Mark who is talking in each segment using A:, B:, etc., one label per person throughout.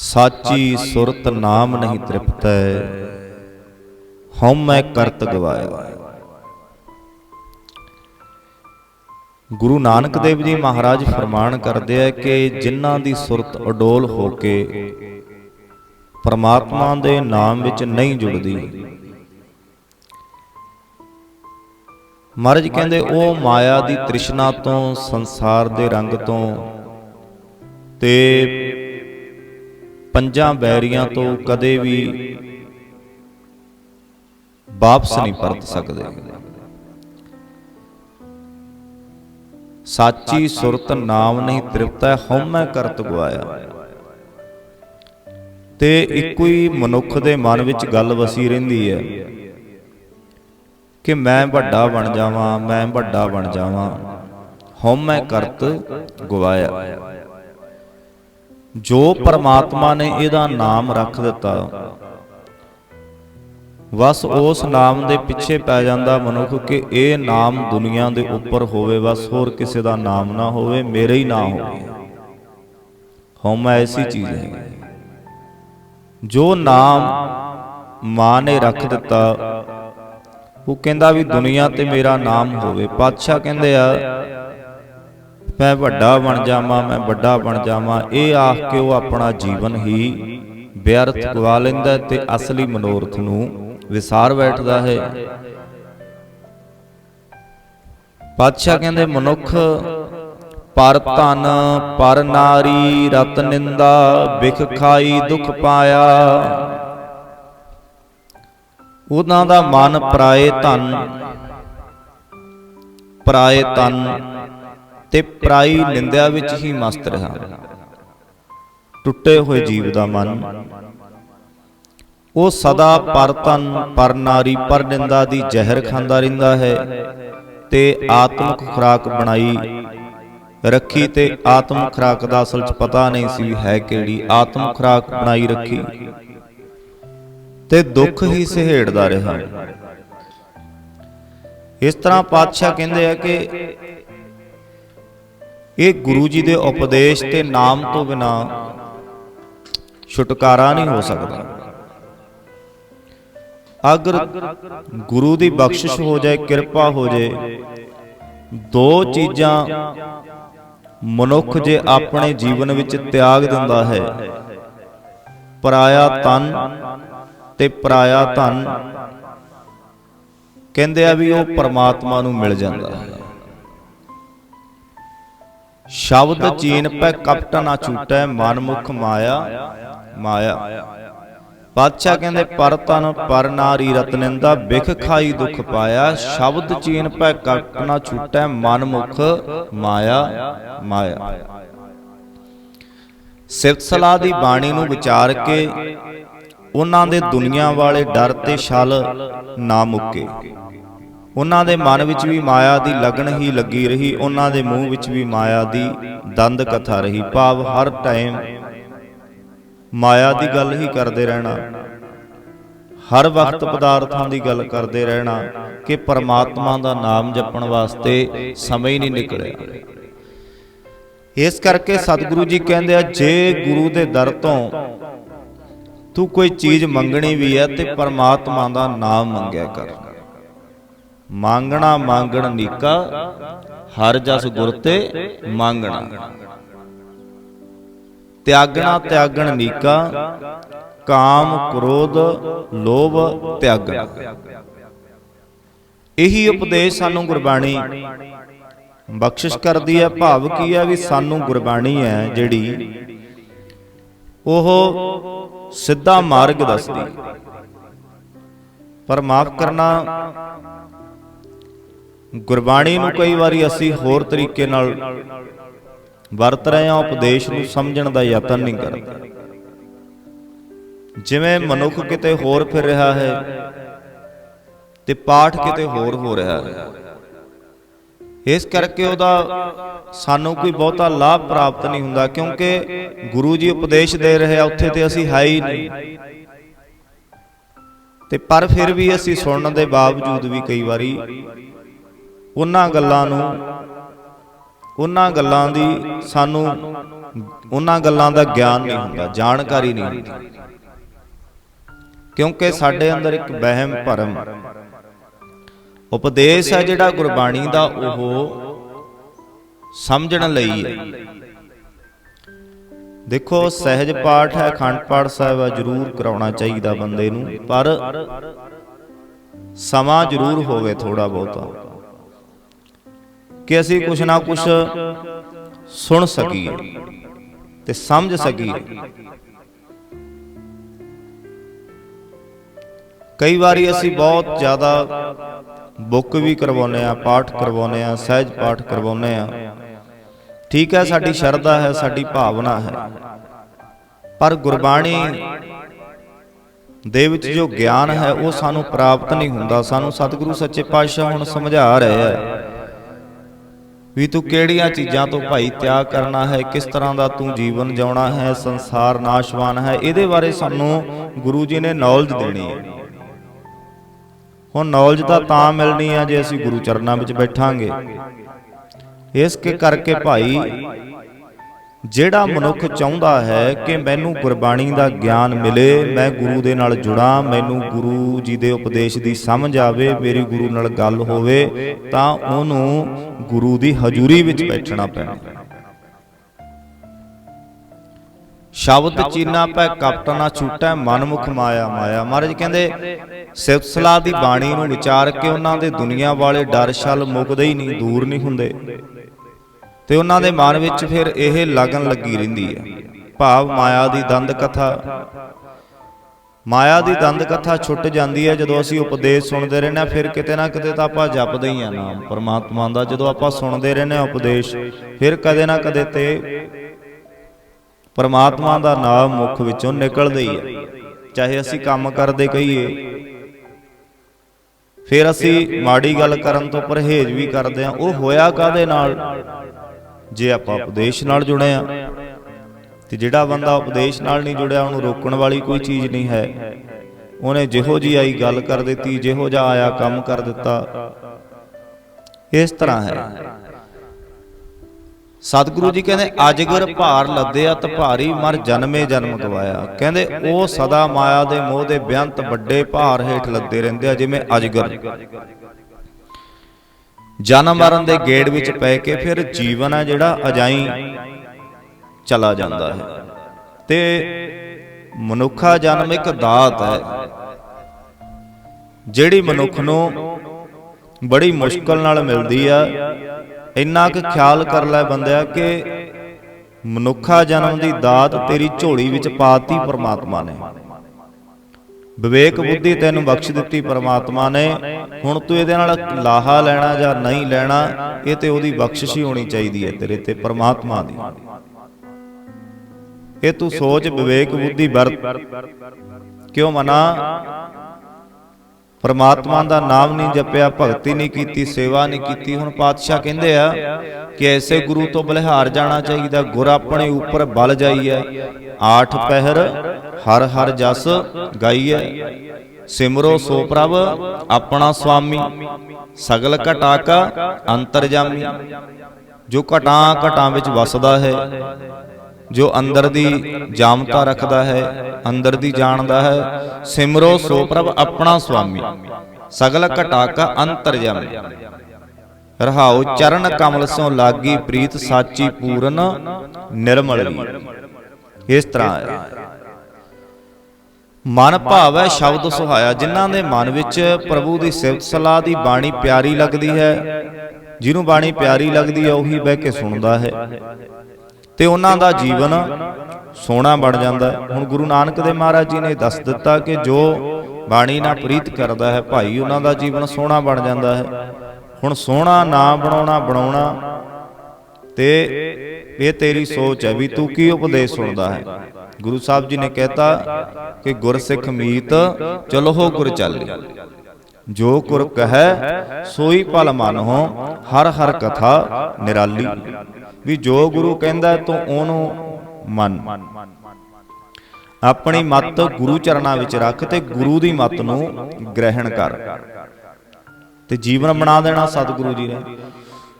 A: ਸਾਚੀ ਸੁਰਤ ਨਾਮ ਨਹੀਂ ਤ੍ਰਿਪਤੈ। ਹਉ ਮੈਂ ਕਰਤ ਗਵਾਇਆ ਗੁਰੂ ਨਾਨਕ ਦੇਵ ਜੀ ਮਹਾਰਾਜ ਫਰਮਾਨ ਕਰਦੇ ਆ ਕਿ ਜਿਨ੍ਹਾਂ ਦੀ ਸੁਰਤ ਅਡੋਲ ਹੋ ਕੇ ਪਰਮਾਤਮਾ ਦੇ ਨਾਮ ਵਿੱਚ ਨਹੀਂ ਜੁੜਦੀ। ਮਹਾਰਾਜ ਕਹਿੰਦੇ ਉਹ ਮਾਇਆ ਦੀ ਤ੍ਰਿਸ਼ਨਾ ਤੋਂ ਸੰਸਾਰ ਦੇ ਰੰਗ ਤੋਂ ਤੇ ਪੰਜਾਂ ਬੈਰੀਆਂ ਤੋਂ ਕਦੇ ਵੀ ਵਾਪਸ ਨਹੀਂ ਪਰਤ ਸਕਦੇ। ਸਾਚੀ ਸੁਰਤ ਨਾਮ ਨਹੀਂ ਤ੍ਰਿਪਤੈ ਹਉਮੈ ਕਰਤ ਗਵਾਇਆ ਤੇ ਇੱਕੋ ਹੀ ਮਨੁੱਖ ਦੇ ਮਨ ਵਿੱਚ ਗੱਲ ਵਸੀ ਰਹਿੰਦੀ ਹੈ ਕਿ ਮੈਂ ਵੱਡਾ ਬਣ ਜਾਵਾਂ, ਮੈਂ ਵੱਡਾ ਬਣ ਜਾਵਾਂ ਹਉਮੈ ਕਰਤ ਗਵਾਇਆ ਜੋ ਪਰਮਾਤਮਾ ਨੇ ਇਹਦਾ ਨਾਮ ਰੱਖ ਦਿੱਤਾ। ਬਸ ਉਸ ਨਾਮ ਦੇ ਪਿੱਛੇ ਪੈ ਜਾਂਦਾ ਮਨੁੱਖ ਕਿ ਇਹ ਨਾਮ ਦੁਨੀਆ ਦੇ ਉੱਪਰ ਹੋਵੇ ਬਸ ਹੋਰ ਕਿਸੇ ਦਾ ਨਾਮ ਨਾ ਹੋਵੇ, ਮੇਰੇ ਹੀ ਨਾ ਹੋਵੇ। ਹਉਮੈ ਐਸੀ ਚੀਜ਼ ਹੈ। ਜੋ ਨਾਮ ਮਾਂ ਨੇ ਰੱਖ ਦਿੱਤਾ, ਉਹ ਕਹਿੰਦਾ ਵੀ ਦੁਨੀਆ ਤੇ ਮੇਰਾ ਨਾਮ ਹੋਵੇ। ਪਾਤਸ਼ਾਹ ਕਹਿੰਦੇ ਆ ਮੈਂ ਵੱਡਾ ਬਣ ਜਾਵਾਂ ਮੈਂ ਵੱਡਾ ਬਣ ਜਾਵਾਂ ਇਹ ਆਖ ਕੇ ਉਹ ਆਪਣਾ ਜੀਵਨ ਹੀ ਵਿਅਰਥ ਗਵਾ ਲੈਂਦਾ ਤੇ ਅਸਲੀ ਮਨੋਰਥ ਨੂੰ ਵਿਸਾਰ ਬੈਠਦਾ ਹੈ। ਪਾਤਸ਼ਾਹ ਕਹਿੰਦੇ ਮਨੁੱਖ ਪਰ ਧਨ ਪਰ ਨਾਰੀ ਰਤ ਨਿੰਦਾ ਵਿਖ ਖਾਈ ਦੁਖ ਪਾਇਆ। ਉਹਨਾਂ ਦਾ ਮਨ ਪਰਾਏ ਧਨ। ਪਰਾਏ ਤਨ ਤੇ ਪਰਾਈ ਨਿੰਦਿਆ ਵਿੱਚ ਹੀ ਮਸਤ ਰਹਾ। ਟੁੱਟੇ ਹੋਏ ਜੀਵ ਦਾ ਮਨ, ਉਹ ਸਦਾ ਪਰ ਤਨ ਪਰ ਨਾਰੀ, ਪਰ ਨਿੰਦਾ ਦੀ ਜ਼ਹਿਰ ਖਾਂਦਾ ਰਹਿੰਦਾ ਹੈ ਤੇ ਆਤਮਿਕ ਖੁਰਾਕ ਬਣਾਈ ਰੱਖੀ ਤੇ ਆਤਮਿਕ ਖੁਰਾਕ ਦਾ ਅਸਲ 'ਚ ਪਤਾ ਨਹੀਂ ਸੀ ਹੈ ਕਿਹੜੀ ਆਤਮ ਖੁਰਾਕ ਬਣਾਈ ਰੱਖੀ ਤੇ ਦੁੱਖ ਹੀ ਸਹਿੜਦਾ ਰਿਹਾ। ਇਸ ਤਰ੍ਹਾਂ ਪਾਤਸ਼ਾਹ ਕਹਿੰਦੇ ਆ ਕਿ ਇਹ ਗੁਰੂ ਜੀ ਦੇ ਉਪਦੇਸ਼ ਤੇ ਨਾਮ ਤੋਂ ਬਿਨਾ ਛੁਟਕਾਰਾ ਨਹੀਂ ਹੋ ਸਕਦਾ। ਅਗਰ ਗੁਰੂ ਦੀ ਬਖਸ਼ਿਸ਼ ਹੋ ਜਾਏ, ਕਿਰਪਾ ਹੋ ਜਾਏ, ਦੋ ਚੀਜ਼ਾਂ ਮਨੁੱਖ ਜੇ ਆਪਣੇ ਜੀਵਨ ਵਿੱਚ ਤਿਆਗ ਦਿੰਦਾ ਹੈ। ਪਰਾਇਆ ਤਨ ਤੇ ਪਰਾਇਆ ਧਨ। ਕਹਿੰਦੇ ਆ ਵੀ ਉਹ ਪਰਮਾਤਮਾ ਨੂੰ ਮਿਲ ਜਾਂਦਾ ਹੈ। ਸ਼ਬਦ ਚੀਨ ਪੈ ਕਪਟ ਨਾ ਛੂਟੈ ਮਨਮੁਖ ਮਾਇਆ ਮਾਇਆ ਪਾਤਸ਼ਾਹ ਕਹਿੰਦੇ ਪਰ ਤਨ ਪਰ ਨਾਰੀ ਰਤਨਿੰਦਾ ਵਿਖ ਖਾਈ ਦੁਖ ਪਾਇਆ। ਸ਼ਬਦ ਚੀਨ ਪੈ ਕਪਟ ਨਾ ਛੂਟੈ ਮਨਮੁਖ ਮਾਇਆ ਮਾਇਆ। ਸਿਫਤ ਸਲਾਹ ਦੀ ਬਾਣੀ ਨੂੰ ਵਿਚਾਰ ਕੇ ਉਹਨਾਂ ਦੇ ਦੁਨੀਆ ਵਾਲੇ ਡਰ ਤੇ ਛਲ ਨਾ ਮੁੱਕੇ। ਉਹਨਾਂ ਦੇ ਮਨ ਵਿੱਚ ਵੀ ਮਾਇਆ ਦੀ ਲਗਨ ਹੀ ਲੱਗੀ ਰਹੀ, ਉਹਨਾਂ ਦੇ ਮੂੰਹ ਵਿੱਚ ਵੀ ਮਾਇਆ ਦੀ ਦੰਦ ਕਥਾ ਰਹੀ। ਭਾਵ ਹਰ ਟਾਈਮ ਮਾਇਆ ਦੀ ਗੱਲ ਹੀ ਕਰਦੇ ਰਹਿਣਾ, ਹਰ ਵਕਤ ਪਦਾਰਥਾਂ ਦੀ ਗੱਲ ਕਰਦੇ ਰਹਿਣਾ ਕਿ ਪਰਮਾਤਮਾ ਦਾ ਨਾਮ ਜਪਣ ਵਾਸਤੇ ਸਮੇਂ ਹੀ ਨਹੀਂ ਨਿਕਲਿਆ। ਇਸ ਕਰਕੇ ਸਤਿਗੁਰੂ ਜੀ ਕਹਿੰਦੇ ਆ, ਜੇ ਗੁਰੂ ਦੇ ਦਰ ਤੋਂ ਤੂੰ ਕੋਈ ਚੀਜ਼ ਮੰਗਣੀ ਵੀ ਹੈ ਤੇ ਪਰਮਾਤਮਾ ਦਾ ਨਾਮ ਮੰਗਿਆ ਕਰ। ਮੰਗਣਾ ਮੰਗਣ ਨੀਕਾ, ਹਰ ਜਸ ਗੁਰ ਤੇ ਮੰਗਣਾ। ਤਿਆਗਣਾ ਤਿਆਗਣ ਨੀਕਾ, ਕਾਮ ਕ੍ਰੋਧ ਲੋਭ ਤਿਆਗਣਾ। ਇਹੀ ਉਪਦੇਸ਼ ਸਾਨੂੰ ਗੁਰਬਾਣੀ। ਬਖਸ਼ਿਸ਼ ਕਰਦੀ ਹੈ, ਭਾਵ ਕੀ ਹੈ ਵੀ ਸਾਨੂੰ ਗੁਰਬਾਣੀ ਹੈ ਜਿਹੜੀ ਉਹ ਸਿੱਧਾ ਮਾਰਗ ਦੱਸਦੀ। ਪਰ ਮਾਫ ਕਰਨਾ ਗੁਰਬਾਣੀ ਨੂੰ ਕਈ ਵਾਰੀ ਅਸੀਂ ਹੋਰ ਤਰੀਕੇ ਨਾਲ ਵਰਤ ਰਹੇ ਹਾਂ, ਉਪਦੇਸ਼ ਨੂੰ ਸਮਝਣ ਦਾ ਯਤਨ ਨਹੀਂ ਕਰਦੇ। ਜਿਵੇਂ ਮਨੁੱਖ ਕਿਤੇ ਹੋਰ ਫਿਰ ਰਿਹਾ ਹੈ ਤੇ ਪਾਠ ਕਿਤੇ ਹੋਰ ਹੋ ਰਿਹਾ ਹੈ। ਇਸ ਕਰਕੇ ਉਹਦਾ ਸਾਨੂੰ ਕੋਈ ਬਹੁਤਾ ਲਾਭ ਪ੍ਰਾਪਤ ਨਹੀਂ ਹੁੰਦਾ, ਕਿਉਂਕਿ ਗੁਰੂ ਜੀ ਉਪਦੇਸ਼ ਦੇ ਰਹੇ ਆ, ਉੱਥੇ ਤੇ ਅਸੀਂ ਹੈ ਹੀ ਨਹੀਂ। ਤੇ ਪਰ ਫਿਰ ਵੀ ਅਸੀਂ ਸੁਣਨ ਦੇ ਬਾਵਜੂਦ ਵੀ ਕਈ ਵਾਰੀ ਉਹਨਾਂ ਗੱਲਾਂ ਨੂੰ, ਉਹਨਾਂ ਗੱਲਾਂ ਦੀ ਸਾਨੂੰ, ਉਹਨਾਂ ਗੱਲਾਂ ਦਾ ਗਿਆਨ ਨਹੀਂ ਹੁੰਦਾ, ਜਾਣਕਾਰੀ ਨਹੀਂ ਹੁੰਦੀ। ਕਿਉਂਕਿ ਸਾਡੇ ਅੰਦਰ ਇੱਕ ਵਹਿਮ ਭਰਮ, ਉਪਦੇਸ਼ ਹੈ ਜਿਹੜਾ ਗੁਰਬਾਣੀ ਦਾ ਉਹ ਸਮਝਣ ਲਈ ਹੈ। ਦੇਖੋ, ਸਹਿਜ ਪਾਠ ਹੈ, ਅਖੰਡ ਪਾਠ ਸਾਹਿਬ ਹੈ, ਜ਼ਰੂਰ ਕਰਾਉਣਾ ਚਾਹੀਦਾ ਬੰਦੇ ਨੂੰ, ਪਰ ਸਮਾਂ ਜ਼ਰੂਰ ਹੋਵੇ ਥੋੜਾ ਬਹੁਤਾ। ਕਿ ਅਸੀਂ ਕੁਛ ਨਾ ਕੁਛ ਸੁਣ ਸਕੀਏ ਤੇ ਸਮਝ ਸਕੀਏ। ਕਈ ਵਾਰੀ ਅਸੀਂ ਬਹੁਤ ਜ਼ਿਆਦਾ ਬੁੱਕ ਵੀ ਕਰਵਾਉਨੇ ਆ ਪਾਠ ਕਰਵਾਉਨੇ ਆ ਸਹਿਜ ਪਾਠ ਕਰਵਾਉਨੇ ਆ ਠੀਕ ਹੈ ਸਾਡੀ ਸ਼ਰਧਾ ਹੈ ਸਾਡੀ ਭਾਵਨਾ ਹੈ। ਪਰ ਗੁਰਬਾਣੀ ਦੇ ਵਿੱਚ ਜੋ ਗਿਆਨ ਹੈ ਉਹ ਸਾਨੂੰ ਪ੍ਰਾਪਤ ਨਹੀਂ ਹੁੰਦਾ। ਸਾਨੂੰ ਸਤਿਗੁਰੂ ਸੱਚੇ ਪਾਤਸ਼ਾਹ ਹੁਣ ਸਮਝਾ ਰਹੇ ਆ ਵੀ ਤੂੰ ਕਿਹੜੀਆਂ ਚੀਜ਼ਾਂ ਤੋਂ ਭਾਈ ਤਿਆਗ ਕਰਨਾ ਹੈ? ਕਿਸ ਤਰ੍ਹਾਂ ਦਾ ਤੂੰ ਜੀਵਨ ਜਿਉਣਾ ਹੈ? ਸੰਸਾਰ ਨਾਸ਼ਵਾਨ ਹੈ? ਇਹਦੇ ਬਾਰੇ ਸਾਨੂੰ ਗੁਰੂ ਜੀ ਨੇ ਨੌਲੇਜ ਦੇਣੀ ਹੈ। ਹੁਣ ਨੌਲੇਜ ਤਾਂ ਤਾਂ ਮਿਲਣੀ ਆ ਜੇ ਅਸੀਂ ਗੁਰੂ ਚਰਨਾਂ ਵਿੱਚ ਬੈਠਾਂਗੇ। ਇਸ ਕੇ ਕਰਕੇ ਭਾਈ ਜਿਹੜਾ ਮਨੁੱਖ ਚਾਹੁੰਦਾ ਹੈ ਕਿ ਮੈਨੂੰ ਗੁਰਬਾਣੀ ਦਾ ਗਿਆਨ ਮਿਲੇ, ਮੈਂ ਗੁਰੂ ਦੇ ਨਾਲ ਜੁੜਾਂ, ਮੈਨੂੰ ਗੁਰੂ ਜੀ ਦੇ ਉਪਦੇਸ਼ ਦੀ ਸਮਝ ਆਵੇ, ਮੇਰੀ ਗੁਰੂ ਨਾਲ ਗੱਲ ਹੋਵੇ, ਤਾਂ ਉਹਨੂੰ ਗੁਰੂ ਦੀ ਹਜ਼ੂਰੀ ਵਿੱਚ ਬੈਠਣਾ ਪੈਣਾ। ਸ਼ਬਦ ਚੀਨਾ ਪੈ ਕਪਟ ਨਾ ਛੂਟੈ, ਮਨਮੁਖ ਮਾਇਆ ਮਾਇਆ। ਮਹਾਰਾਜ ਕਹਿੰਦੇ ਸਿਫਤ ਦੀ ਬਾਣੀ ਨੂੰ ਵਿਚਾਰ ਕੇ ਉਹਨਾਂ ਦੇ ਦੁਨੀਆ ਵਾਲੇ ਡਰ, ਛਲ ਮੁਕਦੇ ਹੀ ਨਹੀਂ, ਦੂਰ ਨਹੀਂ ਹੁੰਦੇ। ਤੇ ਉਹਨਾਂ ਦੇ ਮਨ ਵਿੱਚ ਫਿਰ ਇਹ ਲਗਨ ਲੱਗੀ ਰਹਿੰਦੀ ਹੈ। ਭਾਵ ਮਾਇਆ ਦੀ ਦੰਦ ਕਥਾ ਮਾਇਆ ਦੀ ਦੰਦ ਕਥਾ ਛੁੱਟ ਜਾਂਦੀ ਹੈ ਜਦੋਂ ਅਸੀਂ ਉਪਦੇਸ਼ ਸੁਣਦੇ ਰਹਿੰਦੇ ਹਾਂ ਫਿਰ ਕਿਤੇ ਨਾ ਕਿਤੇ ਤਾਂ ਆਪਾਂ ਜਪਦੇ ਹੀ ਆ ਨਾਮ ਪਰਮਾਤਮਾ ਦਾ ਜਦੋਂ ਆਪਾਂ ਸੁਣਦੇ ਰਹਿੰਦੇ ਹਾਂ ਉਪਦੇਸ਼ ਫਿਰ ਕਦੇ ਨਾ ਕਦੇ ਤੇ ਪਰਮਾਤਮਾ ਦਾ ਨਾਮ ਮੁਖ ਵਿੱਚੋਂ ਨਿਕਲਦਾ ਹੀ ਹੈ। ਚਾਹੇ ਅਸੀਂ ਕੰਮ ਕਰਦੇ ਕਹੀਏ ਫਿਰ ਅਸੀਂ ਮਾੜੀ ਗੱਲ ਕਰਨ ਤੋਂ ਪਰਹੇਜ਼ ਵੀ ਕਰਦੇ ਹਾਂ। ਉਹ ਹੋਇਆ ਕਾਦੇ ਨਾਲ? ਜੇ ਆਪਾਂ ਉਪਦੇਸ਼ ਨਾਲ ਜੁੜੇ ਆ ਤੇ ਜਿਹੜਾ ਬੰਦਾ ਉਪਦੇਸ਼ ਨਾਲ ਨਹੀਂ ਜੁੜਿਆ ਉਹਨੂੰ ਰੋਕਣ ਵਾਲੀ ਕੋਈ ਚੀਜ਼ ਨਹੀਂ ਹੈ। ਉਹਨੇ ਜਿਹੋ ਜੀ ਆਈ ਗੱਲ ਕਰ ਦਿੱਤੀ ਜਿਹੋ ਜਿਹਾ ਆਇਆ ਕੰਮ ਕਰ ਦਿੱਤਾ। ਇਸ ਤਰ੍ਹਾਂ ਹੈ। ਸਤਿਗੁਰੂ ਜੀ ਕਹਿੰਦੇ ਅਜਗਰ ਭਾਰ ਲੱਦਿਆ ਤ ਭਾਰੀ ਮਰ ਜਨਮੇ ਜਨਮ ਗਵਾਇਆ। ਕਹਿੰਦੇ ਉਹ ਸਦਾ ਮਾਇਆ ਦੇ ਮੋਹ ਦੇ ਬਿਆੰਤ ਵੱਡੇ ਭਾਰ ਹੇਠ ਲੱਦੇ ਰਹਿੰਦੇ ਆ ਜਿਵੇਂ ਅਜਗਰ। ਜਨਮ ਮਰਨ ਦੇ ਗੇੜ ਵਿੱਚ ਪੈ ਕੇ ਫਿਰ ਜੀਵਨ ਆ ਜਿਹੜਾ ਅਜਾਈ ਚਲਾ ਜਾਂਦਾ ਹੈ। ਤੇ ਮਨੁੱਖਾ ਜਨਮ ਇੱਕ ਦਾਤ ਹੈ। ਜਿਹੜੀ ਮਨੁੱਖ ਨੂੰ ਬੜੀ ਮੁਸ਼ਕਲ ਨਾਲ ਮਿਲਦੀ ਆ। ਇੰਨਾ ਕੁ ਖਿਆਲ ਕਰ ਲੈ ਬੰਦਿਆ ਕਿ ਮਨੁੱਖਾ ਜਨਮ ਦੀ ਦਾਤ ਤੇਰੀ ਝੋਲੀ ਵਿੱਚ ਪਾਤੀ ਪਰਮਾਤਮਾ ਨੇ। ਵਿਵੇਕ ਬੁੱਧੀ ਤੈਨੂੰ ਬਖਸ਼ ਦਿੱਤੀ ਪਰਮਾਤਮਾ ਨੇ। ਹੁਣ ਤੂੰ ਇਹਦੇ ਨਾਲ ਲਾਹਾ ਲੈਣਾ ਜਾਂ ਨਹੀਂ ਲੈਣਾ ਇਹ ਤੇ ਉਹਦੀ ਬਖਸ਼ਿਸ਼ ਹੀ ਹੋਣੀ ਚਾਹੀਦੀ ਹੈ ਤੇਰੇ ਤੇ ਪਰਮਾਤਮਾ ਦੀ। ਇਹ ਤੂੰ ਸੋਚ ਵਿਵੇਕ ਬੁੱਧੀ ਵਰਤ। ਕਿਉਂ ਮਨਾ? ਪਰਮਾਤਮਾ ਦਾ ਨਾਮ ਨਹੀਂ ਜਪਿਆ, ਭਗਤੀ ਨਹੀਂ ਕੀਤੀ, ਸੇਵਾ ਨਹੀਂ ਕੀਤੀ। ਹੁਣ ਪਾਤਸ਼ਾਹ ਕਹਿੰਦੇ ਆ ਕਿ ਐਸੇ ਗੁਰੂ ਤੋਂ ਬਲਿਹਾਰ ਜਾਣਾ ਚਾਹੀਦਾ। ਗੁਰ ਆਪਣੇ ਉੱਪਰ ਬਲ ਜਾਈਐ। ਆਠ ਪਹਿਰ, ਹਰ ਹਰ ਜਸ ਗਾਈਐ। ਸਿਮਰੋ ਸੋ ਪ੍ਰਭ, ਆਪਣਾ ਸੁਆਮੀ ਸਗਲ ਘਟਾ ਕਾ ਅੰਤਰਜਾਮੀ ਜੋ ਘਟਾਂ ਘਟਾਂ ਵਿੱਚ ਵਸਦਾ ਹੈ। ਜੋ ਅੰਦਰ ਦੀ ਜਾਮਤਾ ਰੱਖਦਾ ਹੈ, ਅੰਦਰ ਦੀ ਜਾਣਦਾ ਹੈ, ਸਿਮਰੋ ਸੋ ਪ੍ਰਭ ਆਪਣਾ ਸੁਆਮੀ। ਸਗਲ ਘਟਾ ਕਾ ਅੰਤਰਜਾਮੀ ਰਹਾਉ ਚਰਨ ਕਮਲ ਸੋ ਲਾਗੀ ਪ੍ਰੀਤ ਸਾਚੀ ਪੂਰਨ ਨਿਰਮਲ ਇਸ ਤਰ੍ਹਾਂ ਹੈ। ਮਨ ਭਾਵੈ ਸ਼ਬਦ ਸੁਹਾਇਆ, ਜਿਨ੍ਹਾਂ ਦੇ ਮਨ ਵਿੱਚ ਪ੍ਰਭੂ ਦੀ ਸਿਫਤ ਸਲਾਹ ਦੀ ਬਾਣੀ ਪਿਆਰੀ ਲੱਗਦੀ ਹੈ, ਜਿਹਨੂੰ ਬਾਣੀ ਪਿਆਰੀ ਲੱਗਦੀ ਹੈ, ਉਹੀ ਬਹਿ ਕੇ ਸੁਣਦਾ ਹੈ। ਤੇ ਉਹਨਾਂ ਦਾ ਜੀਵਨ ਸੋਹਣਾ ਬਣ ਜਾਂਦਾ। ਹੁਣ ਗੁਰੂ ਨਾਨਕ ਦੇਵ ਮਹਾਰਾਜ ਜੀ ਨੇ ਦੱਸ ਦਿੱਤਾ ਕਿ ਜੋ ਬਾਣੀ ਨਾਲ ਪ੍ਰੀਤ ਕਰਦਾ ਹੈ ਭਾਈ ਉਹਨਾਂ ਦਾ ਜੀਵਨ ਸੋਹਣਾ ਬਣ ਜਾਂਦਾ ਹੈ। ਹੁਣ ਸੋਹਣਾ ਨਾ ਬਣਾਉਣਾ ਬਣਾਉਣਾ ਤੇ ਇਹ ਤੇਰੀ ਸੋਚ ਹੈ ਵੀ ਤੂੰ ਕੀ ਉਪਦੇਸ਼ ਸੁਣਦਾ ਹੈ? ਗੁਰੂ ਸਾਹਿਬ ਜੀ ਨੇ ਕਹਿਤਾ ਕਿ ਗੁਰਸਿੱਖ ਮੀਤ ਚਲੋ ਹੋ ਗੁਰ ਚਾਲੀ। ਜੋ ਗੁਰ ਕਹੈ ਸੋਈ ਭਲ ਮਨ ਹੋ ਹਰ ਹਰ ਕਥਾ ਨਿਰਾਲੀ। ਵੀ ਜੋ ਗੁਰੂ ਕਹਿੰਦਾ ਤੂੰ ਉਹਨੂੰ ਮੰਨ। ਆਪਣੀ ਮੱਤ ਗੁਰੂ ਚਰਨਾਂ ਵਿੱਚ ਰੱਖ ਤੇ ਗੁਰੂ ਦੀ ਮੱਤ ਨੂੰ ਗ੍ਰਹਿਣ ਕਰ। ਤੇ ਜੀਵਨ ਬਣਾ ਦੇਣਾ ਸਤਿਗੁਰੂ ਜੀ ਨੇ।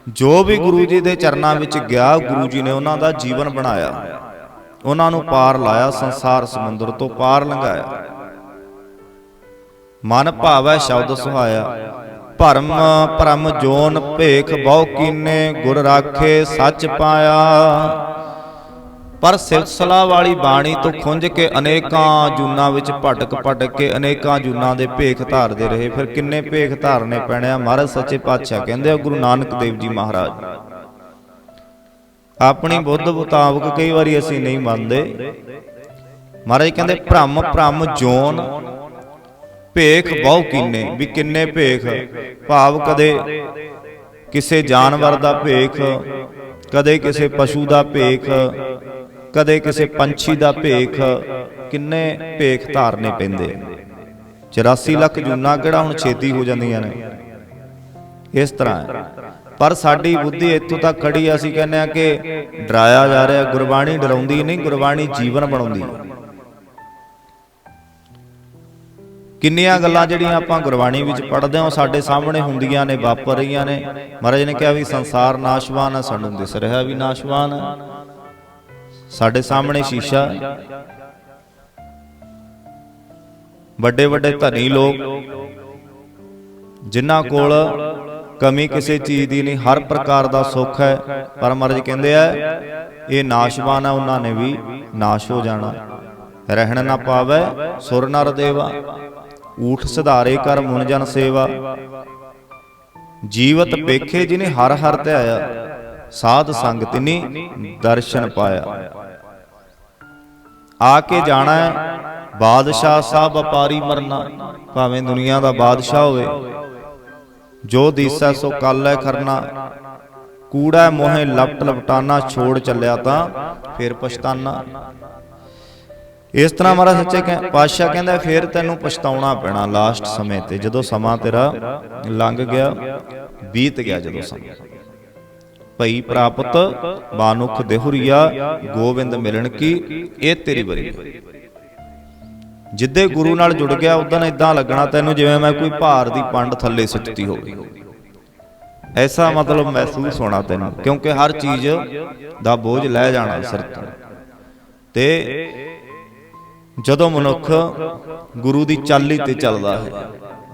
A: ਜੋ ਵੀ ਗੁਰੂ ਜੀ ਦੇ ਚਰਨਾਂ ਵਿੱਚ ਗਿਆ, ਗੁਰੂ ਜੀ ਨੇ ਉਹਨਾਂ ਦਾ ਜੀਵਨ ਬਣਾਇਆ। ਉਹਨਾਂ ਨੂੰ ਪਾਰ ਲਾਇਆ, ਸੰਸਾਰ ਸਮੁੰਦਰ ਤੋਂ ਪਾਰ ਲੰਘਾਇਆ। ਮਨ ਭਾਵੈ, ਸ਼ਬਦ ਸੁਹਾਇਆ। ਭਰਮ ਭਰਮ ਜੋਨ ਭੇਖ ਬਹੁ ਕੀਨੇ ਗੁਰ ਰਾਖੇ ਸੱਚ ਪਾਇਆ। ਪਰ ਸਿਲਸਿਲਾ ਵਾਲੀ ਬਾਣੀ ਤੋਂ ਖੁੰਝ ਕੇ ਅਨੇਕਾਂ ਜੂਨਾਂ ਵਿੱਚ ਭਟਕ ਭਟਕ ਕੇ ਅਨੇਕਾਂ ਜੂਨਾਂ ਦੇ ਭੇਖ ਧਾਰਦੇ ਰਹੇ। ਫਿਰ ਕਿੰਨੇ ਭੇਖ ਧਾਰਨੇ ਪੈਣੇ ਆ? ਮਹਾਰਾਜ ਸੱਚੇ ਪਾਤਸ਼ਾਹ ਕਹਿੰਦੇ ਆ, ਗੁਰੂ ਨਾਨਕ ਦੇਵ ਜੀ ਮਹਾਰਾਜ। ਆਪਣੀ ਬੁੱਧ ਮੁਤਾਬਕ ਕਈ ਵਾਰੀ ਅਸੀਂ ਨਹੀਂ ਮੰਨਦੇ। ਮਹਾਰਾਜ ਕਹਿੰਦੇ, ਭ੍ਰਮ ਭ੍ਰਮ ਜੋਨ ਭੇਖ ਬਹੁ ਕਿੰਨੇ ਵੀ ਕਿੰਨੇ ਭੇਖ? ਭਾਵ ਕਦੇ ਕਿਸੇ ਜਾਨਵਰ ਦਾ ਭੇਖ ਕਦੇ ਕਿਸੇ ਪਸ਼ੂ ਦਾ ਭੇਖ ਕਦੇ ਕਿਸੇ ਪੰਛੀ ਦਾ ਭੇਖ ਕਿੰਨੇ ਭੇਖ ਧਾਰਨੇ ਪੈਂਦੇ? 84 ਲੱਖ ਜੂਨਾ ਕਿਹੜਾ ਹੁਣ ਛੇਤੀ ਹੋ ਜਾਂਦੀਆਂ ਨੇ? ਇਸ ਤਰ੍ਹਾਂ ਪਰ ਸਾਡੀ ਬੁੱਧੀ ਇੱਥੋਂ ਤੱਕ ਖੜੀ ਆ, ਅਸੀਂ ਕਹਿੰਦੇ ਆ ਕਿ ਡਰਾਇਆ ਜਾ ਰਿਹਾ ਗੁਰਬਾਣੀ ਡਰਾਉਂਦੀ ਨਹੀਂ ਗੁਰਬਾਣੀ ਜੀਵਨ ਬਣਾਉਂਦੀ। ਕਿੰਨੀਆਂ ਗੱਲਾਂ ਜਿਹੜੀਆਂ ਆਪਾਂ ਗੁਰਬਾਣੀ ਵਿੱਚ ਪੜ੍ਹਦੇ ਹਾਂ, ਉਹ ਸਾਡੇ ਸਾਹਮਣੇ ਹੁੰਦੀਆਂ ਨੇ, ਵਾਪਰ ਰਹੀਆਂ ਨੇ। ਮਹਾਰਾਜ ਨੇ ਕਿਹਾ ਵੀ ਸੰਸਾਰ ਨਾਸ਼ਵਾਨ ਹੈ ਸਾਨੂੰ ਦਿਸ ਰਿਹਾ ਵੀ ਨਾਸ਼ਵਾਨ ਹੈ ਸਾਡੇ ਸਾਹਮਣੇ ਸ਼ੀਸ਼ਾ। ਵੱਡੇ ਵੱਡੇ ਧਨੀ ਲੋਕ, ਜਿਨ੍ਹਾਂ ਕੋਲ ਕਮੀ ਕਿਸੇ ਚੀਜ਼ ਦੀ ਨਹੀਂ, ਹਰ ਪ੍ਰਕਾਰ ਦਾ ਸੁੱਖ ਹੈ। ਪਰ ਮਹਾਰਾਜ ਕਹਿੰਦੇ ਆ, ਇਹ ਨਾਸ਼ਵਾਨ ਹੈ ਉਹਨਾਂ ਨੇ ਵੀ ਨਾਸ਼ ਹੋ ਜਾਣਾ। ਰਹਿਣ ਨਾ ਪਾਵੇ, ਸੁਰ ਨਰ ਦੇਵਾ ਊਠ ਸਿਧਾਰੇ ਕਰ ਮੁਨ ਜਨ ਸੇਵਾ। ਜੀਵਤ ਪੇਖੇ ਜਿਨੇ ਹਰ ਹਰ ਧਿਆਇਆ ਸਾਧ ਸੰਗ ਤਿਨੀ ਦਰਸ਼ਨ ਪਾਇਆ। ਆ ਕੇ ਜਾਣਾ ਹੈ, ਬਾਦਸ਼ਾਹ ਸਾਹਿਬ ਵਪਾਰੀ ਮਰਨਾ ਭਾਵੇਂ ਦੁਨੀਆ ਦਾ ਬਾਦਸ਼ਾਹ ਹੋਵੇ। ਜੋ ਦੀਸੈ ਸੋ ਕੱਲ ਹੈ ਕਰਨਾ ਕੂੜਾ ਮੋਹੇ ਲਪਟ ਲਪਟਾਨਾ ਛੋੜ ਚੱਲਿਆ ਤਾਂ ਫਿਰ ਪਛਤਾਨਾ। ਇਸ ਤਰ੍ਹਾਂ ਮਹਾਰਾਜ ਸੱਚੇ ਕਹਿ- ਪਾਤਸ਼ਾਹ ਕਹਿੰਦਾ, ਫਿਰ ਤੈਨੂੰ ਪਛਤਾਉਣਾ ਪੈਣਾ ਲਾਸਟ ਸਮੇਂ ਤੇ। ਜਦੋਂ ਸਮਾਂ ਤੇਰਾ ਲੰਘ ਗਿਆ, ਬੀਤ ਗਿਆ ਜਦੋਂ ਸਮਾਂ। ਭਈ ਪ੍ਰਾਪਤ ਬਾਨੁਖ ਦੇਹੁਰੀਆ ਗੋਬਿੰਦ ਮਿਲਣ ਕੀ, ਇਹ ਤੇਰੀ ਬਰੀ ਜਿੱਦੇ ਗੁਰੂ ਨਾਲ ਜੁੜ ਗਿਆ, ਉਦੋਂ ਇਦਾਂ ਲੱਗਣਾ ਤੈਨੂੰ ਜਿਵੇਂ ਮੈਂ ਕੋਈ ਭਾਰ ਦੀ ਪੰਡ ਥੱਲੇ ਸੁੱਟਤੀ ਹੋਵੇ। ਐਸਾ ਮਤਲਬ ਮਹਿਸੂਸ ਹੋਣਾ ਤੈਨੂੰ, ਕਿਉਂਕਿ ਹਰ ਚੀਜ਼ ਦਾ ਬੋਝ ਲੈ ਜਾਣਾ ਸਿਰ ਤੋਂ। ਤੇ ਜਦੋਂ ਮਨੁੱਖ ਗੁਰੂ ਦੀ ਚਾਲੀ ਤੇ ਚੱਲਦਾ ਹੈ,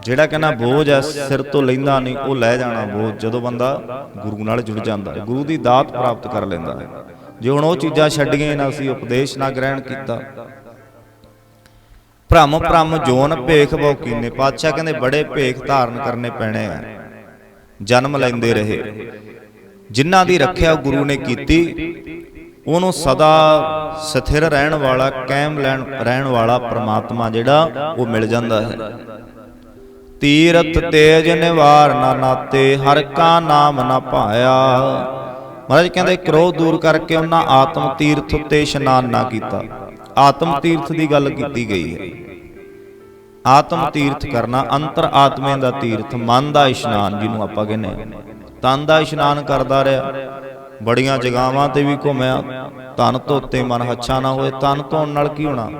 A: ਜਿਹੜਾ ਕਹਿੰਦਾ ਬੋਝ ਹੈ, ਸਿਰ ਤੋਂ ਲੈਂਦਾ ਨਹੀਂ, ਉਹ ਲੈ ਜਾਣਾ ਬੋਝ, ਜਦੋਂ ਬੰਦਾ ਗੁਰੂ ਨਾਲ ਜੁੜ ਜਾਂਦਾ ਹੈ, ਗੁਰੂ ਦੀ ਦਾਤ ਪ੍ਰਾਪਤ ਕਰ ਲੈਂਦਾ ਹੈ। ਜੇ ਹੁਣ ਉਹ ਚੀਜ਼ਾਂ ਛੱਡੀਆਂ ਨਾ ਅਸੀਂ ਉਪਦੇਸ਼ ਨਾ ਗ੍ਰਹਿਣ ਕੀਤਾ। ਭ੍ਰਮ ਭ੍ਰਮ, ਜੋਨ, ਭੇਖ ਬਹੁ ਕੀਨੇ ਪਾਤਸ਼ਾਹ ਕਹਿੰਦੇ ਬੜੇ ਭੇਖ ਧਾਰਨ ਕਰਨੇ ਪੈਣੇ ਆ, ਜਨਮ ਲੈਂਦੇ ਰਹੇ। ਜਿਨ੍ਹਾਂ ਦੀ ਰੱਖਿਆ ਗੁਰੂ ਨੇ ਕੀਤੀ ਉਹਨੂੰ ਸਦਾ ਸਥਿਰ ਰਹਿਣ ਵਾਲਾ, ਕਾਇਮ ਲੈਣ, ਰਹਿਣ ਵਾਲਾ ਪ੍ਰਮਾਤਮਾ ਜਿਹੜਾ ਉਹ ਮਿਲ ਜਾਂਦਾ ਹੈ। ਤੀਰਥ ਤੇਜ ਨਿਵਾਰ ਨਾ ਨਾਤੇ, ਹਰ ਕਾ ਨਾਮ ਨਾ ਭਾਇਆ। ਮਹਾਰਾਜ ਕਹਿੰਦੇ ਕ੍ਰੋਧ ਦੂਰ ਕਰਕੇ ਉਹਨਾਂ ਆਤਮ ਤੀਰਥ ਉੱਤੇ ਇਸ਼ਨਾਨ ਨਾ ਕੀਤਾ। ਆਤਮ ਤੀਰਥ ਦੀ ਗੱਲ ਕੀਤੀ ਗਈ ਹੈ। ਆਤਮ ਤੀਰਥ ਕਰਨਾ ਅੰਤਰ ਆਤਮੇ ਦਾ ਤੀਰਥ, ਮਨ ਦਾ ਇਸ਼ਨਾਨ ਜਿਹਨੂੰ ਆਪਾਂ ਕਹਿੰਦੇ ਹਾਂ। ਤਨ ਦਾ ਇਸ਼ਨਾਨ ਕਰਦਾ ਰਿਹਾ। ਬੜੀਆਂ ਜਗਾਵਾਂ ਤੇ ਵੀ ਘੁੰਮਿਆ। ਤਨ ਧੋਤੇ ਮਨ ਹੱਛਾ ਨਾ ਹੋਏ ਤਨ ਧੋਣ ਨਾਲ ਕੀ ਹੋਣਾ?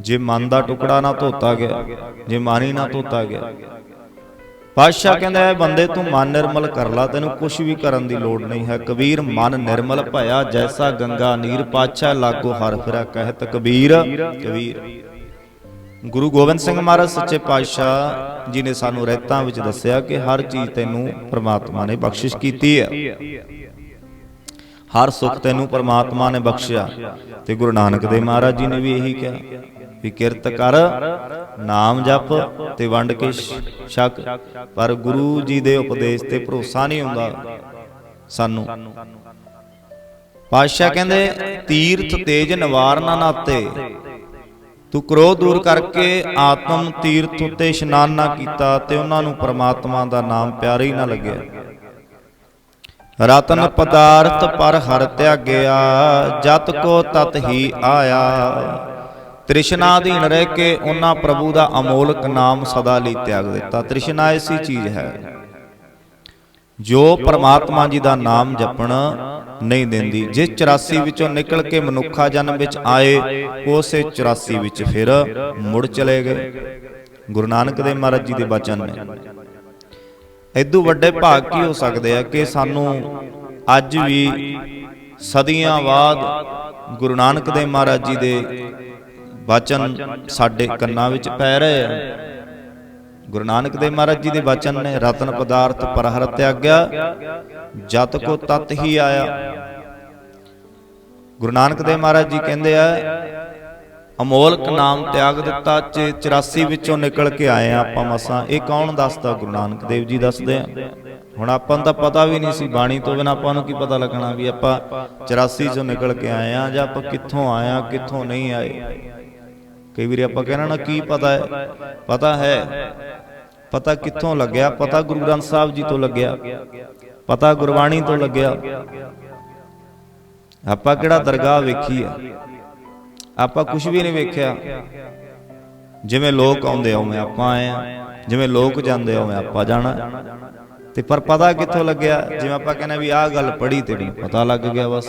A: ਜੇ ਮਨ ਦਾ ਟੁਕੜਾ ਨਾ ਧੋਤਾ ਗਿਆ, ਜੇ ਮਨ ਹੀ ਨਾ ਧੋਤਾ ਗਿਆ। ਪਾਤਸ਼ਾਹ ਕਹਿੰਦਾ ਹੈ ਬੰਦੇ ਤੂੰ ਮਨ ਨਿਰਮਲ ਕਰ ਲਾ, ਤੈਨੂੰ ਕੁਝ ਵੀ ਕਰਨ ਦੀ ਲੋੜ ਨਹੀਂ ਹੈ। ਕਬੀਰ, ਮਨ ਨਿਰਮਲ ਭਇਆ, ਜੈਸਾ ਗੰਗਾ, ਨੀਰ ਪਾਤਸ਼ਾਹ ਲਾਗੋ ਹਰ ਫਿਰਾ ਕਹਿਤ ਕਬੀਰ ਕਬੀਰ। ਗੁਰੂ ਗੋਬਿੰਦ ਸਿੰਘ ਮਹਾਰਾਜ ਸੱਚੇ ਪਾਤਸ਼ਾਹ ਜੀ ਨੇ ਸਾਨੂੰ ਰਹਿਤਾਂ ਵਿੱਚ ਦੱਸਿਆ ਕਿ ਹਰ ਚੀਜ਼ ਤੈਨੂੰ ਪ੍ਰਮਾਤਮਾ ਨੇ ਬਖਸ਼ਿਸ਼ ਕੀਤੀ ਹੈ। ਹਰ ਸੁੱਖ ਤੈਨੂੰ ਪ੍ਰਮਾਤਮਾ ਨੇ ਬਖਸ਼ਿਆ। ਤੇ ਗੁਰੂ ਨਾਨਕ ਦੇਵ ਮਹਾਰਾਜ ਜੀ ਨੇ ਵੀ ਇਹੀ ਕਿਹਾ ਵੀ ਕਿਰਤ ਕਰ, ਨਾਮ ਜਪ ਤੇ ਵੰਡ ਕੇ ਸ਼- ਛਕ। ਪਰ ਗੁਰੂ ਜੀ ਦੇ ਉਪਦੇਸ਼ ਤੇ ਭਰੋਸਾ ਨਹੀਂ ਹੁੰਦਾ ਸਾਨੂੰ। ਪਾਤਸ਼ਾਹ ਕਹਿੰਦੇ, ਤੀਰਥ ਤੇਜ ਨਿਵਾਰਨਾ ਨਾਤੇ। ਤੂੰ ਕ੍ਰੋਧ ਦੂਰ ਕਰਕੇ ਆਤਮ ਤੀਰਥ ਉਤੇ ਇਸ਼ਨਾਨ ਨਾ ਕੀਤਾ ਤੇ ਉਹਨਾਂ ਨੂੰ ਪ੍ਰਮਾਤਮਾ ਦਾ ਨਾਮ ਪਿਆਰਾ ਹੀ ਨਾ ਲੱਗਿਆ। ਰਤਨ ਪਦਾਰਥ ਪਰ ਹਰ ਤਿਆਗਿਆ, ਜਤ ਕੋ ਤਤ ਹੀ ਆਇਆ। ਤ੍ਰਿਸ਼ਨਾ ਅਧੀਨ ਰਹਿ ਕੇ ਉਹਨਾਂ ਪ੍ਰਭੂ ਦਾ ਅਮੋਲਕ ਨਾਮ ਸਦਾ ਲਈ ਤਿਆਗ ਦਿੱਤਾ। ਤ੍ਰਿਸ਼ਨਾ ਐਸੀ ਚੀਜ਼ ਹੈ। ਜੋ ਪਰਮਾਤਮਾ ਜੀ ਦਾ ਨਾਮ ਜਪਣ ਨਹੀਂ ਦਿੰਦੀ। ਜੇ 84 ਵਿੱਚੋਂ ਨਿਕਲ ਕੇ ਮਨੁੱਖਾ ਜਨਮ ਵਿੱਚ ਆਏ, ਉਸੇ 84 ਵਿੱਚ ਫਿਰ ਮੁੜ ਚਲੇ ਗਏ। ਗੁਰੂ ਨਾਨਕ ਦੇਵ ਮਹਾਰਾਜ ਜੀ ਦੇ ਬਚਨ ਨੇ। ਐਦੂ ਵੱਡੇ ਭਾਗ ਕੀ ਹੋ ਸਕਦੇ ਆ ਕਿ ਸਾਨੂੰ ਅੱਜ ਵੀ ਸਦੀਆਂ ਬਾਅਦ ਗੁਰੂ ਨਾਨਕ ਦੇਵ ਮਹਾਰਾਜ ਜੀ ਦੇ ਵਚਨ ਸਾਡੇ ਕੰਨਾਂ ਵਿੱਚ ਪੈ ਰਹੇ ਆ। ਗੁਰੂ ਨਾਨਕ ਦੇਵ ਮਹਾਰਾਜ ਜੀ ਦੇ ਵਚਨ ਨੇ, ਰਤਨ ਪਦਾਰਥ ਪਰਹਰ ਤਿਆਗਿਆ ਜਤ ਕੋ ਤਤ ਹੀ ਆਇਆ। ਗੁਰੂ ਨਾਨਕ ਦੇਵ ਮਹਾਰਾਜ ਜੀ ਕਹਿੰਦੇ ਆ, ਅਮੋਲਕ ਨਾਮ ਤਿਆਗ ਦਿੱਤਾ, ਚ 84 ਵਿੱਚੋਂ ਨਿਕਲ ਕੇ ਆਏ ਆ ਆਪਾਂ ਮਸਾਂ। ਇਹ ਕੌਣ ਦੱਸਦਾ? ਗੁਰੂ ਨਾਨਕ ਦੇਵ ਜੀ ਦੱਸਦੇ ਆ। ਹੁਣ ਆਪਾਂ ਨੂੰ ਤਾਂ ਪਤਾ ਵੀ ਨਹੀਂ ਸੀ, ਬਾਣੀ ਤੋਂ ਬਿਨਾਂ ਆਪਾਂ ਨੂੰ ਕੀ ਪਤਾ ਲੱਗਣਾ ਵੀ ਆਪਾਂ 84 ਚੋਂ ਨਿਕਲ ਕੇ ਆਏ ਆ ਜਾਂ ਆਪਾਂ ਕਿੱਥੋਂ ਆਏ ਆ ਕਿੱਥੋਂ ਨਹੀਂ ਆਏ। ਕਈ ਵਾਰੀ ਆਪਾਂ ਕਹਿਣਾ ਨਾ ਕੀ ਪਤਾ ਹੈ? ਪਤਾ ਹੈ। ਪਤਾ ਕਿੱਥੋਂ ਲੱਗਿਆ? ਪਤਾ ਗੁਰੂ ਗ੍ਰੰਥ ਸਾਹਿਬ ਜੀ ਤੋਂ ਲੱਗਿਆ। ਪਤਾ ਗੁਰਬਾਣੀ ਤੋਂ ਲੱਗਿਆ। ਆਪਾਂ ਕਿਹੜਾ ਦਰਗਾਹ ਵੇਖੀ ਆ? ਆਪਾਂ ਕੁਝ ਵੀ ਨਹੀਂ ਵੇਖਿਆ। ਜਿਵੇਂ ਲੋਕ ਆਉਂਦੇ ਆ, ਉਵੇਂ ਆਪਾਂ ਆਏ ਆ। ਜਿਵੇਂ ਲੋਕ ਜਾਂਦੇ ਆ, ਉਵੇਂ ਆਪਾਂ ਜਾਣਾ। ਤੇ ਪਰ ਪਤਾ ਕਿੱਥੋਂ ਲੱਗਿਆ? ਜਿਵੇਂ ਆਪਾਂ ਕਹਿੰਦੇ ਵੀ ਆਹ ਗੱਲ ਪੜ੍ਹੀ ਤੇ ਮੈਨੂੰ ਪਤਾ ਲੱਗ ਗਿਆ ਬਸ।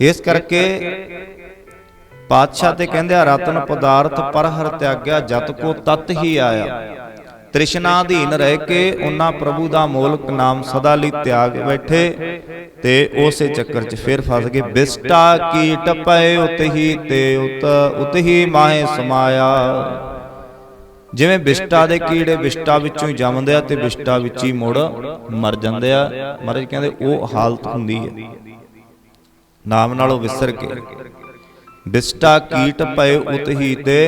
A: ਇਸ ਕਰਕੇ ਪਾਤਸ਼ਾਹ ਤੇ ਕਹਿੰਦੇ ਰਤਨ ਪਦਾਰਥ ਪਰ ਹਰ ਤਿਆਗਿਆ ਜਤ ਕੋ ਤਤ ਹੀ ਆਇਆ। ਤ੍ਰਿਸ਼ਨਾ ਅਧੀਨ ਰਹਿ ਕੇ ਉਹਨਾਂ ਪ੍ਰਭੂ ਦਾ ਮੋਲਕ ਨਾਮ ਸਦਾ ਲਈ ਤਿਆਗ ਬੈਠੇ ਤੇ ਉਸੇ ਚੱਕਰ 'ਚ ਫਿਰ ਫਸ ਗਏ। ਬਿਸਟਾ ਕੀਟ ਪਏ ਉਤਹੀ ਤੇ ਉਤ ਉਤਹੀ ਮਾਹੇ ਸਮਾਇਆ। ਜਿਵੇਂ ਬਿਸਟਾ ਦੇ ਕੀੜੇ ਬਿਸਟਾ ਵਿੱਚੋਂ ਹੀ ਜੰਮਦੇ ਆ ਤੇ ਬਿਸਟਾ ਵਿੱਚ ਹੀ ਮੁੜ ਮਰ ਜਾਂਦੇ ਆ। ਮਹਾਰਾਜ ਕਹਿੰਦੇ, ਉਹ ਹਾਲਤ ਹੁੰਦੀ ਹੈ। ਨਾਮ ਨਾਲੋਂ ਵਿਸਰ ਕੇ ਬਿਸਟਾ ਕੀਟ ਪਏ ਉਤਹੀ ਤੇ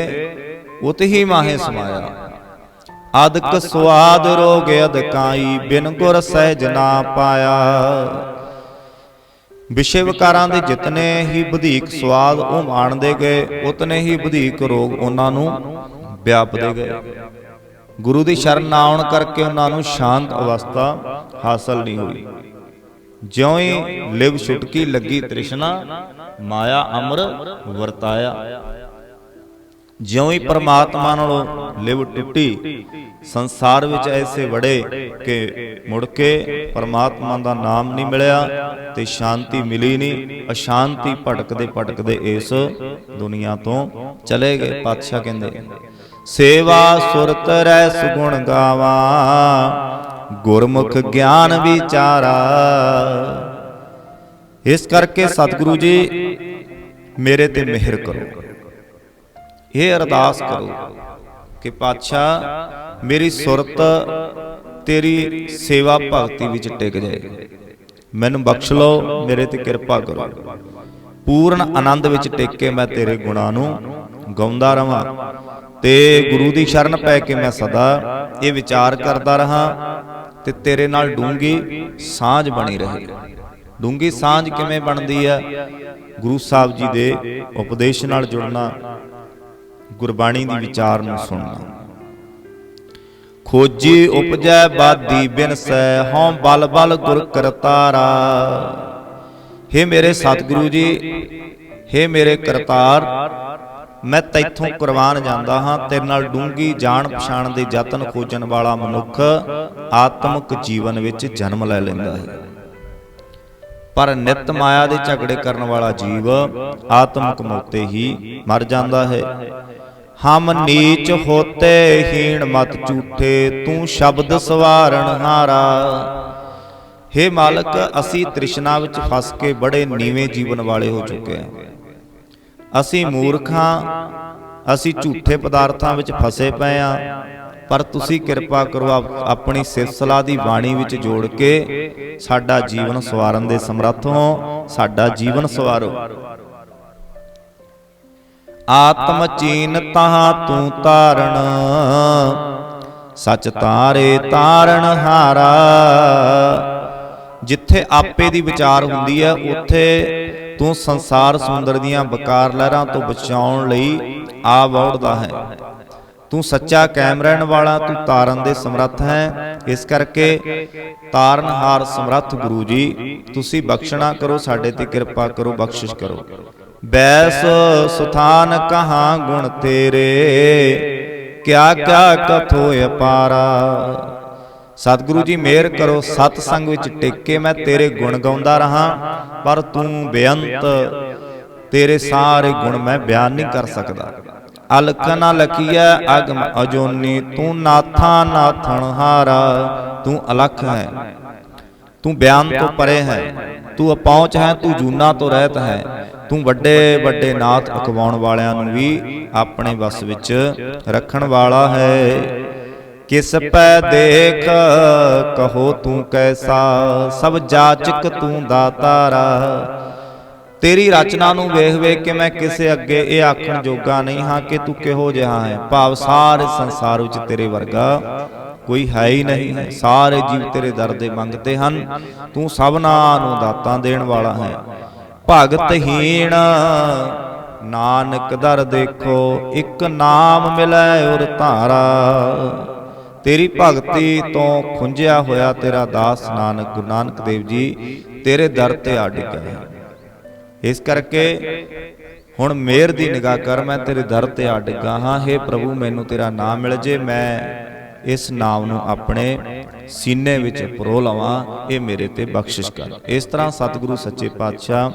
A: ਉਤਹੀ ਮਾਹੇ ਸਮਾਇਆ। ਅਦਕ ਸਵਾਦ ਰੋਗ ਅਦਕਾਈ ਬਿਨ ਗੁਰ ਸਹਿਜ ਨਾ ਪਾਇਆ। ਵਿਸ਼ੇ ਵਿਕਾਰਾਂ ਦੇ ਜਿਤਨੇ ਹੀ ਵਧੇਕ ਸਵਾਦ ਉਹ ਮਾਣਦੇ ਗਏ, ਉਤਨੇ ਹੀ ਵਧੇਕ ਰੋਗ ਉਹਨਾਂ ਨੂੰ ਵਿਆਪਦੇ ਗਏ। ਗੁਰੂ ਦੀ ਸ਼ਰਨ ਨਾ ਆਉਣ ਕਰਕੇ ਉਹਨਾਂ ਨੂੰ ਸ਼ਾਂਤ ਅਵਸਥਾ ਹਾਸਲ ਨਹੀਂ ਹੋਈ। ਜਿਉਂ ਹੀ ਲਿਵ ਛੁਟਕੀ ਲੱਗੀ ਤ੍ਰਿਸ਼ਨਾ, ਮਾਇਆ ਅਮਰ ਵਰਤਾਇਆ। ਜਿਉਂ ਹੀ ਪ੍ਰਮਾਤਮਾ ਨਾਲੋਂ ਲਿਵ ਟੁੱਟੀ, ਸੰਸਾਰ ਵਿੱਚ ਐਸੇ ਵੜੇ ਕਿ ਮੁੜ ਕੇ ਪ੍ਰਮਾਤਮਾ ਦਾ ਨਾਮ ਨਹੀਂ ਮਿਲਿਆ ਤੇ ਸ਼ਾਂਤੀ ਮਿਲੀ ਨਹੀਂ, ਅਸ਼ਾਂਤੀ ਭਟਕਦੇ ਭਟਕਦੇ ਇਸ ਦੁਨੀਆ ਤੋਂ ਚਲੇ ਗਏ। ਪਾਤਸ਼ਾਹ ਕਹਿੰਦੇ, ਸੇਵਾ ਸੁਰਤ ਰਹਿ ਸੁਗੁਣ ਗਾਵਾ ਗੁਰਮੁਖ ਗਿਆਨ ਵਿਚਾਰਾ। ਇਸ ਕਰਕੇ ਸਤਿਗੁਰੂ ਜੀ ਮੇਰੇ ਤੇ ਮਿਹਰ ਕਰੋ। ਇਹ ਅਰਦਾਸ ਕਰੋ ਕਿ ਪਾਤਸ਼ਾਹ ਮੇਰੀ ਸੁਰਤ ਤੇਰੀ ਸੇਵਾ ਭਗਤੀ ਵਿੱਚ ਟਿਕ ਜਾਏ। ਮੈਨੂੰ ਬਖਸ਼ ਲਓ ਮੇਰੇ ਤੇ ਕਿਰਪਾ ਕਰੋ। ਪੂਰਨ ਆਨੰਦ ਵਿੱਚ ਟਿਕ ਕੇ ਮੈਂ ਤੇਰੇ ਗੁਣਾਂ ਨੂੰ ਗਾਉਂਦਾ ਰਵਾਂ। ਤੇ ਗੁਰੂ ਦੀ ਸ਼ਰਨ ਪੈ ਕੇ ਮੈਂ ਸਦਾ ਇਹ ਵਿਚਾਰ ਕਰਦਾ ਰਹਾ। ਤੇ ਤੇਰੇ ਨਾਲ ਡੂੰਗੀ ਸਾਂਝ ਬਣੀ ਰਹੇ। ਡੂੰਗੀ ਸਾਂਝ ਕਿਵੇਂ ਬਣਦੀ ਹੈ ਗੁਰੂ ਸਾਹਿਬ ਜੀ ਦੇ ਉਪਦੇਸ਼ ਨਾਲ ਜੁੜਨਾ ਗੁਰਬਾਣੀ ਦੀ ਵਿਚਾਰ ਨੂੰ ਸੁਣਨਾ। ਖੋਜੀ ਉਪਜੈ ਬਾਦੀ ਬਿਨਸੈ ਹਉ ਬਲ ਬਲ ਗੁਰ ਕਰਤਾਰਾ। ਹੇ ਮੇਰੇ ਸਤਿਗੁਰੂ ਜੀ ਹੇ ਮੇਰੇ ਕਰਤਾਰ। ਮੈਂ ਤੈਥੋਂ ਕੁਰਬਾਨ ਜਾਂਦਾ ਹਾਂ, ਤੇਰੇ ਨਾਲ ਡੂੰਗੀ ਜਾਣ ਪਛਾਣ ਦੇ ਯਤਨ ਖੋਜਣ ਵਾਲਾ ਮਨੁੱਖ ਆਤਮਿਕ ਜੀਵਨ ਵਿੱਚ ਜਨਮ ਲੈ ਲੈਂਦਾ ਹੈ। ਪਰ ਨਿਤ ਮਾਇਆ ਦੇ ਝਗੜੇ ਕਰਨ ਵਾਲਾ ਜੀਵ ਆਤਮਿਕ ਮੌਤੇ ਹੀ ਮਰ ਜਾਂਦਾ ਹੈ। ਹਮ ਨੀਚ ਹੋਤੇ ਹੀਣ ਮਤ ਝੂਠੇ, ਤੂੰ ਸ਼ਬਦ ਸਵਾਰਣ ਹਾਰਾ। ਹੇ ਮਾਲਕ, ਅਸੀਂ ਤ੍ਰਿਸ਼ਨਾ ਵਿੱਚ ਫਸ ਕੇ ਬੜੇ ਨੀਵੇਂ ਜੀਵਨ ਵਾਲੇ ਹੋ ਚੁੱਕੇ ਹਾਂ। ਅਸੀਂ ਮੂਰਖਾਂ ਅਸੀਂ ਝੂਠੇ ਪਦਾਰਥਾਂ ਵਿੱਚ ਫਸੇ ਪਏ ਆ ਪਰ ਤੁਸੀਂ ਕਿਰਪਾ ਕਰੋ ਆਪ- ਆਪਣੀ ਸਿਰਸਲਾ ਦੀ ਬਾਣੀ ਵਿੱਚ ਜੋੜ ਕੇ ਸਾਡਾ ਜੀਵਨ ਸਵਾਰਨ ਦੇ ਸਮਰੱਥ ਹੋ ਸਾਡਾ ਜੀਵਨ ਸਵਾਰੋ। ਆਤਮ ਚੀਨ ਤਹਾਂ ਤੂੰ ਤਾਰਣ ਸਚ ਤਾਰੇ ਤਾਰਣ ਹਾਰਾ। ਜਿੱਥੇ ਆਪੇ ਦੀ ਵਿਚਾਰ ਹੁੰਦੀ ਹੈ ਉੱਥੇ ਤੂੰ ਸੰਸਾਰ ਸਮੁੰਦਰ ਦੀਆਂ ਬਕਾਰ ਲਹਿਰਾਂ ਤੋਂ ਬਚਾਉਣ ਲਈ ਆ ਵੜਦਾ ਹੈ। ਤੂੰ ਸੱਚਾ ਕਾਇਮ ਰਹਿਣ ਵਾਲਾ, ਤੂੰ ਤਾਰਨ ਦੇ ਸਮਰੱਥ ਹੈ। ਇਸ ਕਰਕੇ ਤਾਰਨਹਾਰ ਸਮਰੱਥ ਗੁਰੂ ਜੀ, ਤੁਸੀਂ ਬਖਸ਼ਣਾ ਕਰੋ, ਸਾਡੇ ਤੇ ਕਿਰਪਾ ਕਰੋ, ਬਖਸ਼ਿਸ਼ ਕਰੋ। ਬੈਸ ਸੁਥਾਨ ਕਹਾਂ ਗੁਣ ਤੇਰੇ ਕਿਆ ਕਿਆ ਕਥੋ ਅਪਾਰਾ। ਸਤਿਗੁਰੂ ਜੀ ਮਿਹਰ ਕਰੋ ਸਤ ਸੰਗ ਵਿੱਚ ਟਿਕ ਕੇ ਮੈਂ ਤੇਰੇ ਗੁਣ ਗਾਉਂਦਾ ਰਹਾ ਪਰ ਤੂੰ ਬੇਅੰਤ ਤੇਰੇ ਸਾਰੇ ਗੁਣ ਮੈਂ ਬਿਆਨ ਨਹੀਂ ਕਰ ਸਕਦਾ। ਅਲਖ ਨ ਲਕੀਐ ਅਗਮ ਅਜੋਨੀ ਤੂੰ ਨਾਥਾ ਨਾਥਣ ਹਾਰਾ ਤੂੰ ਅਲਖ ਹੈ। ਤੂੰ ਬਿਆਨ ਤੋਂ ਪਰੇ ਹੈ। ਤੂੰ ਅਪਹੁੰਚ ਹੈ ਤੂੰ ਜੂਨਾ ਤੋਂ ਰਹਿਤ ਹੈ। ਤੂੰ ਵੱਡੇ ਵੱਡੇ ਨਾਥ ਅਕਵਾਉਣ ਵਾਲਿਆਂ ਨੂੰ ਵੀ ਆਪਣੇ ਵਸ ਵਿੱਚ ਰੱਖਣ ਵਾਲਾ ਹੈ। ਕਿਸ ਪੈ ਦੇਖ ਕਹੋ ਤੂੰ ਕੈਸਾ? ਸਭ ਜਾਚਕ ਤੂੰ ਦਾਤਾਰਾ ਤੇਰੀ ਰਚਨਾ ਨੂੰ ਵੇਖ ਵੇਖ ਕੇ ਮੈਂ ਕਿਸੇ ਅੱਗੇ ਇਹ ਆਖਣ ਜੋਗਾ ਨਹੀਂ ਹਾਂ ਕਿ ਤੂੰ ਕਿਹੋ ਜਿਹਾ ਹੈ। ਭਾਵ ਸਾਰੇ ਸੰਸਾਰ ਵਿੱਚ ਤੇਰੇ ਵਰਗਾ ਕੋਈ ਹੈ ਹੀ ਨਹੀਂ। ਹੈ ਸਾਰੇ ਜੀਵ ਤੇਰੇ ਦਰ ਦੇ ਮੰਗਤੇ ਹਨ। ਤੂੰ ਸਭਨਾਂ ਨੂੰ ਦਾਤਾਂ ਦੇਣ ਵਾਲਾ ਹੈ। ਭਗਤਹੀਣ ਨਾਨਕ ਦਰ ਦੇਖੋ, ਇੱਕ ਨਾਮ ਮਿਲੈ ਉਰ ਧਾਰਾ। ਤੇਰੀ ਭਗਤੀ ਤੋਂ ਖੁੰਝਿਆ ਹੋਇਆ ਤੇਰਾ ਦਾਸ ਨਾਨਕ ਗੁਰੂ ਨਾਨਕ ਦੇਵ ਜੀ ਤੇਰੇ ਦਰ ਤੇ ਆ ਡਿੱਗਾ ਹੈ ਇਸ ਕਰਕੇ ਹੁਣ ਮੇਰ ਦੀ ਨਿਗਾਹ ਕਰ ਮੈਂ ਤੇਰੇ ਦਰ ਤੇ ਆ ਡਿੱਗਾ ਹਾਂ हे ਪ੍ਰਭੂ ਮੈਨੂੰ ਤੇਰਾ ਨਾਮ ਮਿਲ ਜੇ ਮੈਂ ਇਸ ਨਾਮ ਨੂੰ ਆਪਣੇ ਸੀਨੇ ਵਿੱਚ ਪਰੋ ਲਵਾਂ ਇਹ ਮੇਰੇ ਤੇ ਬਖਸ਼ਿਸ਼ ਕਰ। ਇਸ ਤਰ੍ਹਾਂ ਸਤਿਗੁਰੂ ਸੱਚੇ ਪਾਤਸ਼ਾਹ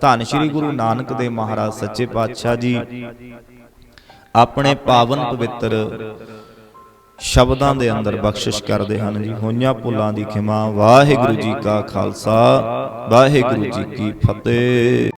A: ਧੰਨ ਸ਼੍ਰੀ ਗੁਰੂ ਨਾਨਕ ਦੇਵ ਮਹਾਰਾਜ ਸੱਚੇ ਪਾਤਸ਼ਾਹ ਜੀ ਆਪਣੇ ਪਾਵਨ ਪਵਿੱਤਰ ਸ਼ਬਦਾਂ ਦੇ ਅੰਦਰ ਬਖਸ਼ਿਸ਼ ਕਰਦੇ ਹਨ ਜੀ। ਹੋਈਆਂ ਭੁੱਲਾਂ ਦੀ ਖਿਮਾ। ਵਾਹਿਗੁਰੂ ਜੀ ਕਾ ਖਾਲਸਾ। ਵਾਹਿਗੁਰੂ ਜੀ ਕੀ ਫਤਿਹ।